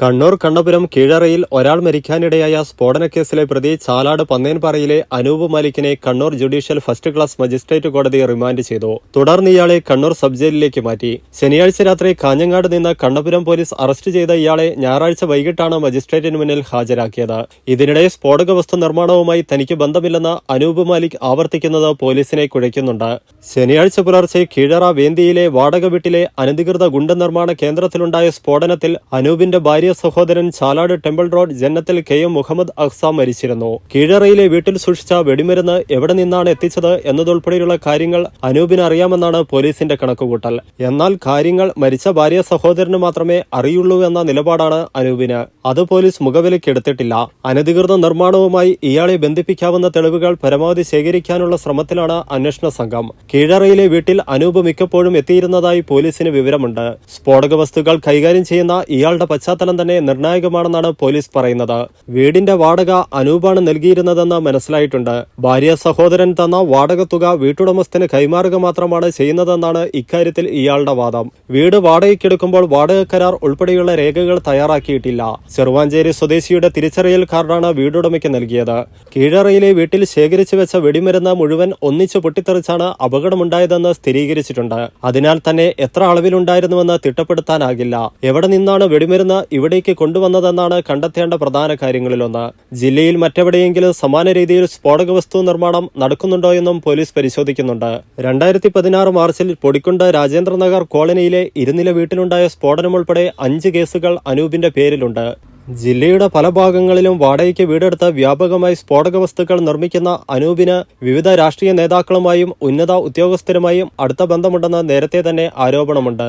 കണ്ണൂർ കണ്ണപുരം കീഴറയിൽ ഒരാൾ മരിക്കാനിടയായ സ്ഫോടനക്കേസിലെ പ്രതി ചാലാട് പന്നേൻപാറയിലെ Anoop മാലിക്കിനെ Kannur judicial first class magistrate കോടതി റിമാൻഡ് ചെയ്തു. തുടർന്ന് ഇയാളെ കണ്ണൂർ സബ് ജയിലിലേക്ക് മാറ്റി. ശനിയാഴ്ച രാത്രി കാഞ്ഞങ്ങാട് നിന്ന് കണ്ണപുരം പോലീസ് അറസ്റ്റ് ചെയ്ത ഇയാളെ ഞായറാഴ്ച വൈകിട്ടാണ് മജിസ്ട്രേറ്റിന് മുന്നിൽ ഹാജരാക്കിയത്. ഇതിനിടെ സ്ഫോടക വസ്തു നിർമ്മാണവുമായി തനിക്ക് ബന്ധമില്ലെന്ന് അനൂപ് മാലിക് ആവർത്തിക്കുന്നത് പോലീസിനെ കുഴയ്ക്കുന്നുണ്ട്. ശനിയാഴ്ച പുലർച്ചെ കീഴറ വേന്തിയിലെ വാടക വീട്ടിലെ അനധികൃത ഗുണ്ട നിർമ്മാണ കേന്ദ്രത്തിലുണ്ടായ സ്ഫോടനത്തിൽ അനൂപിന്റെ ഭാര്യ സഹോദരൻ ചാലാട് ടെമ്പിൾ റോഡ് ജന്നത്തിൽ കെ എം മുഹമ്മദ് അഹ്സ മരിച്ചിരുന്നു. കീഴറയിലെ വീട്ടിൽ സൂക്ഷിച്ച വെടിമരുന്ന് എവിടെ നിന്നാണ് എത്തിച്ചത് എന്നതുൾപ്പെടെയുള്ള കാര്യങ്ങൾ അനൂപിന് അറിയാമെന്നാണ് പോലീസിന്റെ കണക്കുകൂട്ടൽ. എന്നാൽ കാര്യങ്ങൾ മരിച്ച ഭാര്യ സഹോദരന് മാത്രമേ അറിയുള്ളൂ എന്ന നിലപാടാണ് അനൂപിന്. അത് പോലീസ് മുഖവിലയ്ക്ക് എടുത്തിട്ടില്ല. അനധികൃത നിർമ്മാണവുമായി ഇയാളെ ബന്ധിപ്പിക്കാവുന്ന തെളിവുകൾ പരമാവധി ശേഖരിക്കാനുള്ള ശ്രമത്തിലാണ് അന്വേഷണ സംഘം. കീഴറയിലെ വീട്ടിൽ അനൂപ് മിക്കപ്പോഴും എത്തിയിരുന്നതായി പോലീസിന് വിവരമുണ്ട്. സ്ഫോടക വസ്തുക്കൾ കൈകാര്യം ചെയ്യുന്ന ഇയാളുടെ പശ്ചാത്തലം തന്നെ നിർണായകമാണെന്നാണ് പോലീസ് പറയുന്നത്. വീടിന്റെ വാടക അനൂപാണ് നൽകിയിരുന്നതെന്ന് മനസ്സിലായിട്ടുണ്ട്. ഭാര്യ സഹോദരൻ തന്ന വാടക തുക വീട്ടുടമസ്ഥന് കൈമാറുക മാത്രമാണ് ചെയ്യുന്നതെന്നാണ് ഇക്കാര്യത്തിൽ ഇയാളുടെ വാദം. വീട് വാടകയ്ക്കെടുക്കുമ്പോൾ വാടക കരാർ ഉൾപ്പെടെയുള്ള രേഖകൾ തയ്യാറാക്കിയിട്ടില്ല. ചെറുവാഞ്ചേരി സ്വദേശിയുടെ തിരിച്ചറിയൽ കാർഡാണ് വീടുടമയ്ക്ക് നൽകിയത്. കീഴറയിലെ വീട്ടിൽ ശേഖരിച്ചു വെച്ച വെടിമരുന്ന് മുഴുവൻ ഒന്നിച്ചു പൊട്ടിത്തെറിച്ചാണ് അപകടമുണ്ടായതെന്ന് സ്ഥിരീകരിച്ചിട്ടുണ്ട്. അതിനാൽ തന്നെ എത്ര അളവിലുണ്ടായിരുന്നുവെന്ന് തിട്ടപ്പെടുത്താനാകില്ല. എവിടെ നിന്നാണ് വെടിമരുന്ന് ഇവിടേക്ക് കൊണ്ടുവന്നതെന്നാണ് കണ്ടെത്തേണ്ട പ്രധാന കാര്യങ്ങളിലൊന്ന്. ജില്ലയിൽ മറ്റെവിടെയെങ്കിലും സമാന രീതിയിൽ സ്ഫോടക വസ്തു നിർമ്മാണം നടക്കുന്നുണ്ടോ എന്നും പോലീസ് പരിശോധിക്കുന്നുണ്ട്. രണ്ടായിരത്തി പതിനാറ് മാർച്ചിൽ പൊടിക്കുണ്ട് രാജേന്ദ്രനഗർ കോളനിയിലെ ഇരുനില വീട്ടിലുണ്ടായ സ്ഫോടനം ഉൾപ്പെടെ അഞ്ച് കേസുകൾ അനൂപിന്റെ പേരിലുണ്ട്. ജില്ലയുടെ പല ഭാഗങ്ങളിലും വാടകയ്ക്ക് വീടെടുത്ത് വ്യാപകമായി സ്ഫോടക വസ്തുക്കൾ നിർമ്മിക്കുന്ന അനൂപിന് വിവിധ രാഷ്ട്രീയ നേതാക്കളുമായും ഉന്നത ഉദ്യോഗസ്ഥരുമായും അടുത്ത ബന്ധമുണ്ടെന്ന് നേരത്തെ തന്നെ ആരോപണമുണ്ട്.